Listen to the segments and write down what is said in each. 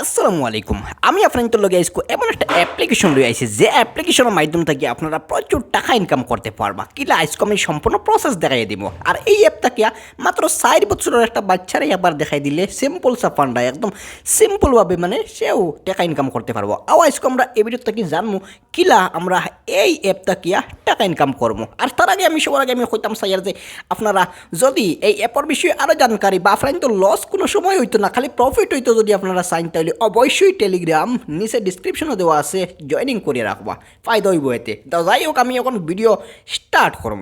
আসসালামু আলাইকুম আমি আপনাদের লগে আইসকো এমন একটা অ্যাপ্লিকেশন লই আইছি যে অ্যাপ্লিকেশনের মাধ্যম থেকে আপনারা প্রচুর টাকা ইনকাম করতে পারবা। কিলা আজকে আমি সম্পূর্ণ প্রসেস দেখাই দিব। আর এই অ্যাপটা কিয়া মাত্র চার বছরের একটা বাচ্চারাই একবার দেখাই দিলে সিম্পল সাফান্ডা একদম সিম্পলভাবে মানে সেও টাকা ইনকাম করতে পারব। আও আজকে আমরা এই ভিডিও থেকে জানব কিলা আমরা এই অ্যাপটা কিয়া টাকা ইনকাম করব। আর তার আগে আমি, সবার আগে আমি কইতাম সাইয়ার যে আপনারা যদি এই অ্যাপের বিষয়ে আরও জানকারি বা আপনার তো লস কোনো সময় হইতো না, খালি প্রফিট হইতো যদি আপনারা চাইন তাহলে অবশ্যই টেলিগ্রাম নিচে ডিসক্রিপশনও দেওয়া আছে জয়েনিং করে রাখবা। ফায়দা হইব এতে। তো যাই হোক, আমি এখন ভিডিও স্টার্ট করব।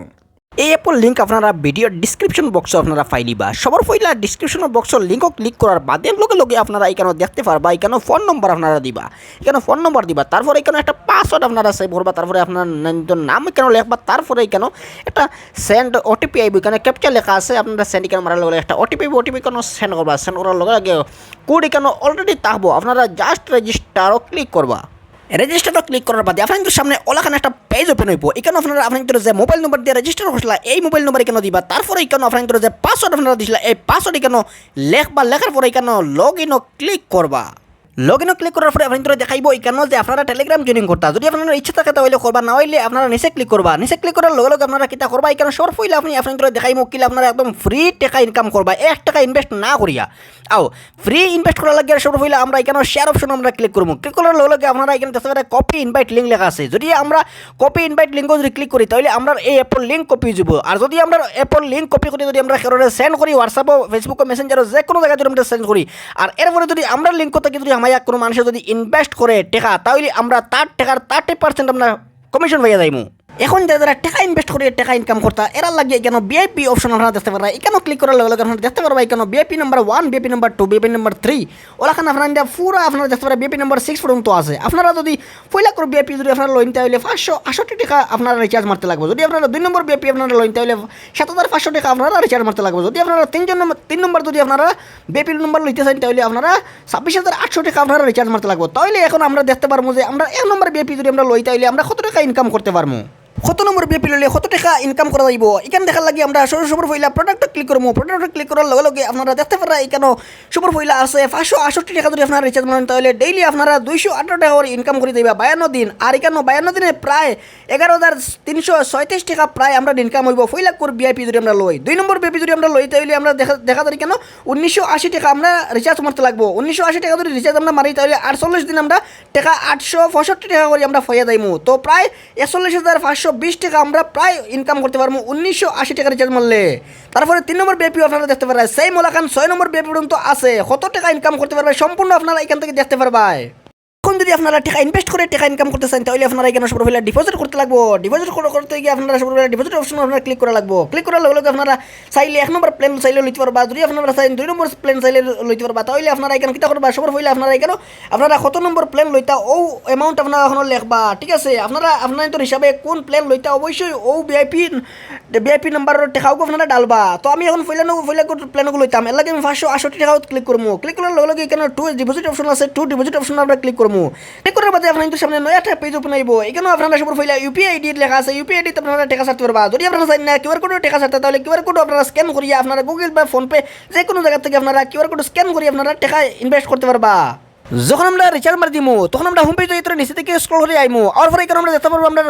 এই অ্যাপের লিঙ্ক আপনারা ভিডিওর ডিসক্রিপশন বক্সে আপনারা পাইলিবা সবার পইলা ডিসক্রিপশন বক্সের লিঙ্কও ক্লিক করার বাদে লগে লগে আপনারা এখানে দেখতে পারবা এখানে ফোন নম্বর আপনারা দিবা। এখানে ফোন নম্বর দিবা, তারপরে এখানে একটা পাসওয়ার্ড আপনারা সেভ করবা, তারপরে আপনার নাম এখানে লেখবা, তারপরে এখানে একটা সেন্ড ওটিপি আইব, এখানে ক্যাপচার লেখা আছে, আপনারা সেন্ড এখানে মারার লগে একটা ওটিপি ওটিপি কেন সেন্ড করবা সেন্ড করার লগে লগে কোড এখানে অলরেডি থাকব। আপনারা জাস্ট রেজিস্টারও ক্লিক করবা। রেজিস্টারটা ক্লিক করার বাদে আপনাদের সামনে ওলাখানে একটা পেজ ওপেন হইব। এখানে আপনারা আপনাদের যে মোবাইল নম্বর দিয়ে রেজিস্টার করছিলা এই মোবাইল নম্বর কেন দিবা। তারপরে এখানে আপনাদের যে পাসওয়ার্ড আপনারা দিছিলা, এই পাসওয়ার্ড কেন লেখবা লেখার পরে এখানে লগ ইনও ক্লিক করবা। লগ ইনও ক্লিক করার পরে আপনাদের দেখাইব এখানে যে আপনারা টেলিগ্রাম জয়েনিং করতা। যদি আপনার ইচ্ছা থাকে তাহলে করবা, না হইলে আপনারা নিচে ক্লিক করবা। নিচে ক্লিক করার লগে লগে আপনারা কিতা করবা, এখানে সর হইলে আপনি আপনাদের দেখাইব কিলে আপনারা একদম ফ্রি টাকা ইনকাম করবা। এক টাকা ইনভেস্ট না করিয়া। আও ফ্রি ইনভেস্ট করার লাগে সর হইলে আমরা এখানে শেয়ার অপশন আমরা ক্লিক করব। ক্লিক করার লগে লগে আপনারা এখানে দেখতে কপি ইনভাইট লিঙ্ক লেখা আছে। যদি আমরা কপি ইনভাইট লিঙ্কও যদি ক্লিক করি, তাহলে আমরা এই অ্যাপের লিঙ্ক কপি যাব। আর যদি আমরা অ্যাপের লিঙ্ক কপি করে, যদি আমরা সেন্ড করি হোয়াটসঅ্যাপও ফেসবুকও মেসেঞ্জারও যে কোনো জায়গায় যদি আমরা সেন্ড করি। আর এরপরে যদি আমরা লিঙ্ক থেকে যদি আমার কোনো মানুষের যদি ইনভেস্ট করে টাকা, তাহলে আমরা তার টাকার থার্টি পার্সেন্ট আমরা কমিশন হয়ে যাইমু এখন যারা যারা টাকা ইনভেস্ট করে টাকা ইনকাম করতা, এরা লাগিয়ে কেন বিআইপি অপশন আপনারা দেখতে পারা এখানেও ক্লিক করার লগে লগে আপনারা দেখতে পারবা এখানে VIP number one VIP number two VIP number three ওলাখান আপনারা পুরো আপনারা দেখতে পারা বিআইপি নাম্বার সিক্স পর্যন্ত আছে। আপনারা যদি পয়লা করে বিআইপি যদি আপনারা লইন তাহলে পাঁচশো আষট্টি টাকা আপনারা রিচার্জ মারতে লাগবে। যদি আপনারা দুই নম্বর বিআইপি আপনারা লইন তাহলে সাত হাজার পাঁচশো টাকা আপনারা রিচার্জ মারতে লাগবে। যদি আপনারা তিনজন নম্বর, তিন নম্বর যদি আপনারা বিআইপি নম্বর লইতে চান, তাহলে আপনারা ছাব্বিশ হাজার আটশো টাকা আপনারা রিচার্জ মারতে লাগবে। তাহলে এখন আমরা দেখতে পারব যে আমরা এক নম্বর বিআইপি যদি আমরা লই, তাহলে আমরা কত টাকা ইনকাম করতে পারব? কত নম্বর বিএপি ললে কত টাকা ইনকাম করা যাইব? এখানে দেখার লাগে আমরা সরু সবর ফইলা প্রোডাক্ট ক্লিক করব প্রোডাক্ট ক্লিক করার লগে লগে আপনারা দেখতে পারা এখানে সবর ফইলা আছে। পাঁচশো আষট্টি টাকা যদি আপনারা রিচার্জ মারেন তাহলে ডেইলি আপনারা দুইশো আঠারো টাকা করে ইনকাম করে দেবা। বায়ান্ন দিন। আর এখানে বায়ান্ন দিনে প্রায় এগারো হাজার তিনশো ছয়ত্রিশ টাকা প্রায় আমরা ইনকাম হইব। ফইলা করে বিআইপি যদি আমরা লই। দুই নম্বর বিআইপি যদি আমরা লই, তাহলে আমরা দেখা দেখা যাই কেন? উনিশশো আশি টাকা আমরা রিচার্জ মারতে লাগবো। উনিশশো আশি টাকা যদি রিচার্জ আমরা মারি, তাহলে আটচল্লিশ দিন আমরা টাকা আটশো পঁয়ষট্টি টাকা করে আমরা ফয়া যাইমু। তো প্রায় একচল্লিশ হাজার পাঁচশো বিশ টাকা আমরা প্রায় ইনকাম করতে পারব, উনিশশো আশি টাকা রিচার্জ মারলে। তারপরে তিন নম্বর বেপিও আপনারা দেখতে পারবেন। সেই মোলাকান ছয় নম্বর বেপি পর্যন্ত আছে। কত টাকা ইনকাম করতে পারবে, সম্পূর্ণ আপনারা এখান থেকে দেখতে এখন যদি আপনারা টাকা ইনভেস্ট করে টাকা ইনকাম করতে চান, তাহলে আপনারা এখানে সব হলে ডিপোজিট করতে লাগবো। ডিপোজিট করতে গিয়ে আপনারা সব ডিপোজিট অপশন আপনারা ক্লিক করা লাগবো। ক্লিক করার লগে লগে আপনারা চাইলে এক নম্বর প্ল্যান চাইলে লইতে পারবা। যদি আপনারা চাইলে দুই নম্বর প্ল্যান চাইলে লইতে পারবা। তাহলে আপনারা এখানে কিতা করবা? সবার হইলে আপনারা এখানে আপনারা কত নম্বর প্ল্যান লইতা ও অ্যামাউন্ট আপনারা এখন লেখবা। ঠিক আছে? আপনারা আপনার হিসাবে কোন প্ল্যান লইতা অবশ্যই ও ভিআইপি ভিআইপি নাম্বার টাকাও আপনারা ডালবা। তো আমি এখন ফইলা নো ফইলা প্ল্যানগুলো লইতাম। এর লাগে আমি পাঁচশো আষট্টি টাকাও ক্লিক করব ক্লিক করার লগে লগে এখানে টু ডিপোজিট অপশন আছে। টু ডিপোজিট অপশন আমরা ক্লিক করব ক্লিক করার বাদে আপনার সামনে নয় একটা পেজ ওপেন হইব। এখানে আপনারা সব ফইলা ইউপিআই আইডি লেখা আছে। ইউপিআই আইডি আপনারা টাকা সারতে পারবা যদি আপনারা চাই না কিউআর কোড টাকা সারতে তাহলে কিউআর কোড আপনারা স্ক্যান করিয়া আপনারা গুগল বা ফোনপে যে কোনো জায়গা থেকে আপনারা কিউআর কোড স্ক্যান করিয়া আপনারা টাকা ইনভেস্ট করতে পারবা। যখন আমরা রিচার্জ মারি দিমু, তখন আমরা হোম পেজে এত নিচে থেকে স্ক্রল করে আইমু আর পরে এখানে আমরা দেখতে পারব আমরা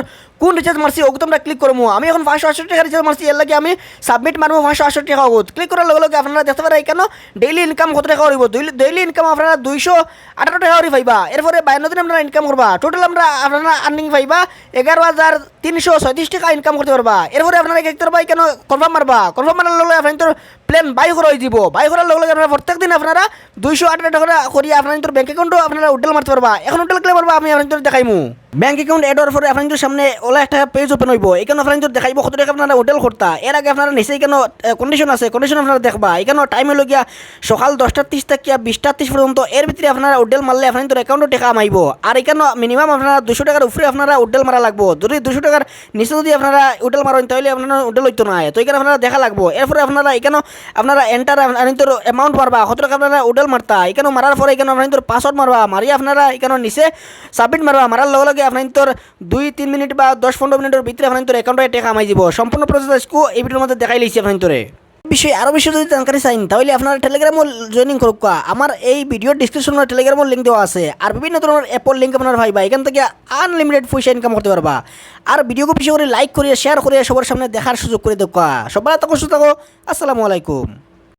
কোন রিচার্জ মারছি ওগুলো আমরা ক্লিক করব আমি এখন পাঁচশো আষট্টি টাকা রিচার্জ মারছি এর লাগে আমি সাবমিট মারবো পাঁচশো আষট্টি টাকা ওগুত ক্লিক করার লগে লগে আপনারা দেখতে পারেন এখানে ডেইলি ইনকাম কত টাকা করব ডেইলি ইনকাম আপনারা দুইশো আঠারো টাকা করে পাইবা। এরপরে বায়ান্ন দিন আপনারা ইনকাম করবা টোটাল আমরা আপনারা আর্নিং পাইবা এগারো হাজার তিনশো ছয়ত্রিশ টাকা ইনকাম করতে পারবা। এরপরে আপনারা দেখতে পারবা এখানে কনফার্ম মারবা কনফার্ম মারার লগে আপনার প্লেন বাই করা দিব। বাই করার লগে লগে আপনারা প্রত্যেক দিন আপনারা দুইশো আট টাকা করিয়া আপনার ব্যাঙ্ক অ্যাকাউন্টও আপনারা উডেল মারতে পারবা এখন উডেল ক্লে পারবা আমি আপনার দেখাইমু। ব্যাঙ্ক অ্যাকাউন্ট এড হওয়ার পরে আপনাদের সামনে ওলা একটা পেজ ওপেন হইব। এখানে আপনাদের দেখাইব কত টাকা আপনারা হোটেল করতা এর আগে আপনারা নিচে এখানে কন্ডিশন আছে কন্ডিশন আপনারা দেখবা। এখানে টাইম হলো গিয়া সকাল দশটা তিরিশ থেকে বিশটা তিরিশ পর্যন্ত। এর ভিতরে আপনারা হোটেল মারলে আপনাদের অ্যাকাউন্টে টাকা মাইব। আর এখানে মিনিমাম আপনারা দুশো টাকার উপরে আপনারা হোটেল মারা লাগবো। যদি দুশো টাকার নিচে যদি আপনারা হোটেল মারেন, তাহলে আপনারা হোটেল হইতো না তো এখানে আপনারা দেখা লাগবো। এরপরে আপনারা এখানে, আপনারা এন্টার আপনাদের অ্যামাউন্ট মারবা কত টাকা আপনারা হোটেল মারতা। এখানে মারার পরে এখানে আপনাদের পাসওয়ার্ড মারবা। মারিয়ে আপনারা এখানে নিচে সাবমিট মারবা। মারার লগে লগে আপনার দুই, তিন মিনিট বা দশ, পনেরো মিনিটের ভিতরে আপনার অ্যাকাউন্টে টাকা কামাই দিব। সম্পূর্ণ প্রসেস এই ভিডিওর মধ্যে দেখাই লিছি আপনার বিষয়ে আরও বেশি যদি জানকারি চাইন, তাহলে আপনারা টেলিগ্রামও জয়েনিং করুক আমার এই ভিডিওর ডিসক্রিপশনে টেলিগ্রামের লিঙ্ক দেওয়া আছে। আর বিভিন্ন ধরনের অ্যাপের লিঙ্ক আপনার ভাইবা এখান থেকে আনলিমিটেড পয়সা ইনকাম করতে পারবা। আর ভিডিওকে বেশি করে লাইক করিয়া শেয়ার করিয়া সবার সামনে দেখার সুযোগ করে দেওয়া সবাই তখন সুস্থ থাকো। আসসালামু আলাইকুম।